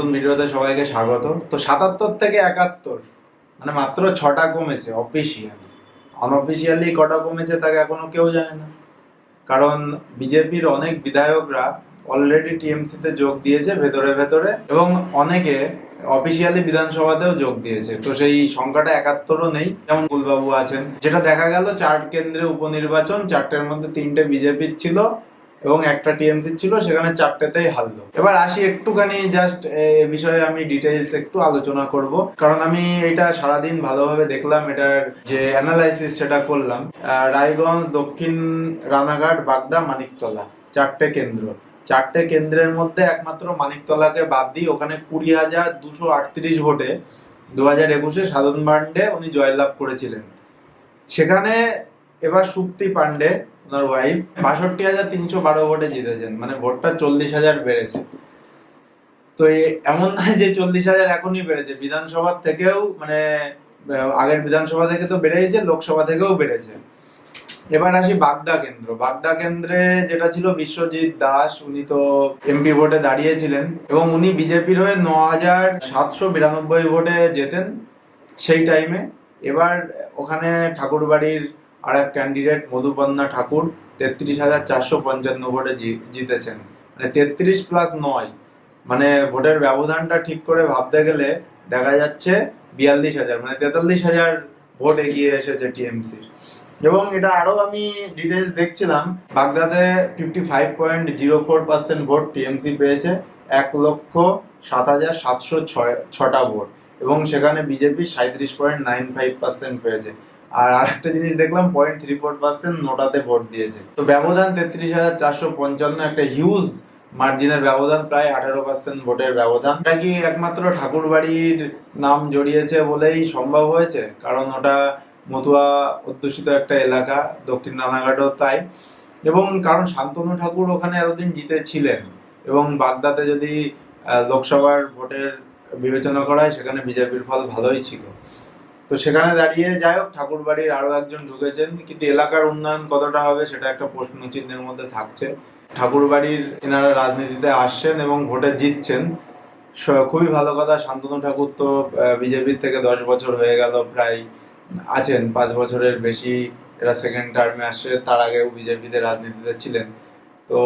নতুন ভিডিওতে সবাইকে স্বাগত। তো সাতাত্তর থেকে একাত্তর মানে মাত্র ছটা কমেছে অফিসিয়ালি আনঅফিসিয়ালি কটা কমেছে তাকে এখনও কেউ জানে না। কারণ বিজেপির অনেক বিধায়করা অলরেডি টিএমসিতে যোগ দিয়েছে ভেতরে ভেতরে এবং অনেকে অফিসিয়ালি বিধানসভাতেও যোগ দিয়েছে। তো সেই সংখ্যাটা একাত্তরও নেই, যেমন গুলবাবু আছেন। যেটা দেখা গেল চার কেন্দ্রে উপনির্বাচন, চারটের মধ্যে তিনটে বিজেপির ছিল। এবং একটা টিএমসি ছিল, সেখানে চারটেতেই হারলো। এবার আসি একটুখানি জাস্ট এ বিষয়ে আমি ডিটেইলস একটু আলোচনা করব। কারণ আমি এটা সারাদিন ভালোভাবে দেখলাম, এটার যে অ্যানালাইসিস সেটা করলাম। রায়গঞ্জ, দক্ষিণ রানাঘাট, বাগদা, মানিকতলা, চারটে কেন্দ্র। চারটে কেন্দ্রের মধ্যে একমাত্র মানিকতলাকে বাদ দিয়ে ওখানে কুড়ি হাজার দুশো আটত্রিশ ভোটে দু হাজার একুশে সাধন পান্ডে উনি জয়লাভ করেছিলেন। সেখানে এবার সুপ্তি পান্ডে ওনার ওয়াইফ বাষট্টি হাজার তিনশো বারো ভোটে জিতেছেন মানে ভোটটা চল্লিশ হাজার বেড়েছে। তো এমন নয় যে চল্লিশ হাজার এখনই বেড়েছে বিধানসভা থেকেও মানে আগের বিধানসভা থেকে তো বেড়েছে লোকসভা থেকেও বেড়েছে। এবার আসি বাগদা কেন্দ্র। বাগদা কেন্দ্রে যেটা ছিল বিশ্বজিৎ দাস, উনি তো এমপি ভোটে দাঁড়িয়েছিলেন, এবং উনি বিজেপির হয়ে ন হাজার সাতশো বিরানব্বই ভোটে যেতেন সেই টাইমে এবার ওখানে ঠাকুরবাড়ির আর এক ক্যান্ডিডেট মধুপন্না ঠাকুর তেত্রিশ হাজার চারশো পঞ্চান্ন ভোটে জিতেছেন। মানে তেত্রিশ প্লাস নয়। মানে ভোটের ব্যবধানটা ঠিক করে ভাবতে গেলে দেখা যাচ্ছে বিয়াল্লিশ হাজার মানে তেতাল্লিশ হাজার ভোট এগিয়ে এসেছে টিএমসির। এবং এটা আরও আমি ডিটেলস দেখছিলাম, বাগদাদে fifty five point zero four percent vote TMC পেয়েছে, এক লক্ষ সাত হাজার সাতশো ছয়, ছটা ভোট। এবং সেখানে বিজেপি সাঁত্রিশ পয়েন্ট নাইন ফাইভ পার্সেন্ট পেয়েছে। আর আরেকটা জিনিস দেখলাম পয়েন্ট থ্রি ফোর পার্সেন্ট নোটাতে ভোট দিয়েছে। তো ব্যবধান তেত্রিশ হাজার চারশো পঞ্চান্ন, একটা হিউজ মার্জিনের ব্যবধান, প্রায় আঠারো পার্সেন্ট ভোটের ব্যবধান। এটা কি একমাত্র ঠাকুরবাড়ির নাম জড়িয়েছে বলেই সম্ভব হয়েছে? কারণ ওটা মতুয়া অধ্যুষিত একটা এলাকা, দক্ষিণ রানাঘাটও তাই। এবং কারণ শান্তনু ঠাকুর ওখানে এতদিন জিতেছিলেন এবং বাগদাতে যদি লোকসভার ভোটের বিবেচনা করা হয়, সেখানে বিজেপির ফল ভালোই ছিল। তো সেখানে দাঁড়িয়ে যাই হোক ঠাকুর বাড়ির আরও একজন ঢুকেছেন, কিন্তু এলাকার উন্নয়ন কতটা হবে সেটা একটা প্রশ্ন চিহ্নের মধ্যে থাকছে। ঠাকুর বাড়ির এনারা রাজনীতিতে আসছেন এবং ভোটে জিতছেন। খুবই ভালো কথা, শান্তনু ঠাকুর তো বিজেপির থেকে দশ বছর হয়ে গেল, প্রায় আছেন, পাঁচ বছরের বেশি, এরা সেকেন্ড টার্মে আসছে, তার আগেও বিজেপিতে রাজনীতিতে ছিলেন। তো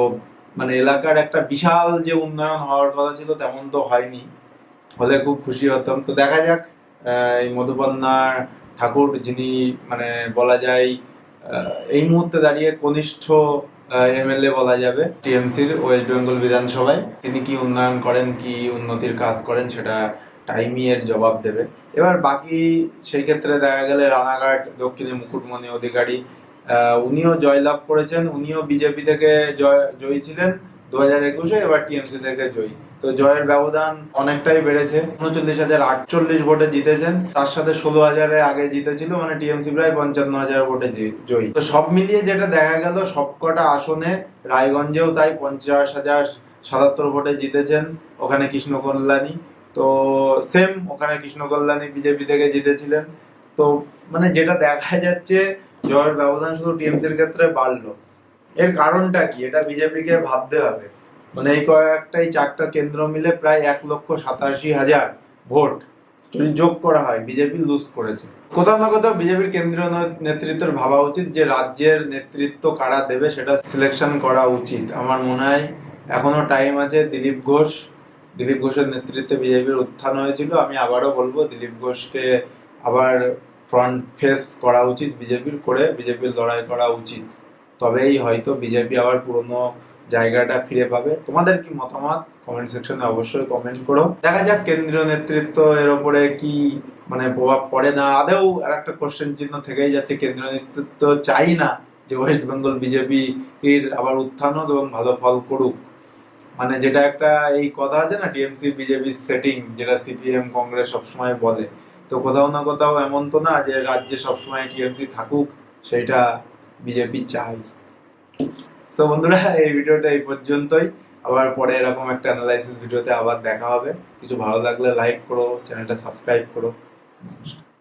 মানে এলাকার একটা বিশাল যে উন্নয়ন হওয়ার কথা ছিল, তেমন তো হয়নি। হলে খুব খুশি হতাম। তো দেখা যাক এই মধুপন্না ঠাকুর যিনি মানে বলা যায় এই মুহূর্তে দাঁড়িয়ে কনিষ্ঠ এমএলএ বলা যাবে টিএমসির ওয়েস্ট বেঙ্গল বিধানসভায়। তিনি কি উন্নয়ন করেন, কি উন্নতির কাজ করেন, সেটা টাইমই এর জবাব দেবে। এবার বাকি সেই ক্ষেত্রে দেখা গেলে রানাঘাট, দক্ষিণে মুকুটমণি অধিকারী উনিও জয়লাভ করেছেন, উনিও বিজেপি থেকে জয়, জয়ী ছিলেন। দু হাজার একুশে এবার টিএমসি থেকে জয়ী। তো জয়ের ব্যবধান অনেকটাই বেড়েছে। উনচল্লিশ হাজার আটচল্লিশ ভোটে জিতেছেন। তার সাথে ষোলো হাজারে আগে জিতেছিল মানে টিএমসি প্রায় পঞ্চান্ন হাজার ভোটে জয়ী। তো সব মিলিয়ে যেটা দেখা গেল, সবকটা আসনে রায়গঞ্জেও তাই পঞ্চাশ হাজার সাতাত্তর ভোটে জিতেছেন ওখানে কৃষ্ণ কল্যাণী তো সেম ওখানে কৃষ্ণ কল্যাণী বিজেপি থেকে জিতেছিলেন। তো মানে যেটা দেখা যাচ্ছে, জয়ের ব্যবধান শুধু টিএমসির ক্ষেত্রে বাড়লো। এর কারণটা কি? এটা বিজেপিকে ভাবতে হবে। মানে এই কয়েকটাই চারটা কেন্দ্র মিলে প্রায় এক লক্ষ সাতাশি হাজার ভোট যদি যোগ করা হয়, বিজেপি লুজ করেছে। কোথাও না কোথাও বিজেপির কেন্দ্রীয় নেতৃত্বের ভাবা উচিত যে রাজ্যের নেতৃত্ব কারা দেবে সেটা সিলেকশন করা উচিত। আমার মনে হয় এখনও টাইম আছে দিলীপ ঘোষ। দিলীপ ঘোষের নেতৃত্বে বিজেপির উত্থান হয়েছিল। আমি আবারও বলব, দিলীপ ঘোষকে আবার ফ্রন্ট ফেস করা উচিত বিজেপির করে, বিজেপির লড়াই করা উচিত। তবেই হয়তো বিজেপি আবার পুরনো জায়গাটা ফিরে পাবে। তোমাদের কি মতামত? কমেন্ট সেকশনে অবশ্যই কমেন্ট করো। দেখা যাক কেন্দ্রীয় নেতৃত্ব এর ওপরে কি মানে প্রভাব পড়ে না। আদেও আর একটা কোশ্চেন চিহ্ন থেকেই যাচ্ছে, কেন্দ্রীয় নেতৃত্ব চাই না যে ওয়েস্ট বেঙ্গল বিজেপি এর আবার উত্থান হোক এবং ভালো ফল করুক। মানে যেটা একটা এই কথা আছে না টিএমসি বিজেপি সেটিং যেটা সিপিএম কংগ্রেস সবসময় বলে। তো কোথাও না কোথাও এমন তো না যে রাজ্যে সবসময় টিএমসি থাকুক, সেইটা বিজেপি চাই। তো বন্ধুরা, এই ভিডিওটা এই পর্যন্তই। আবার পরে এরকম একটা অ্যানালাইসিস ভিডিওতে আবার দেখা হবে। কিছু ভালো লাগলে লাইক করো চ্যানেলটা সাবস্ক্রাইব করো। নমস্কার।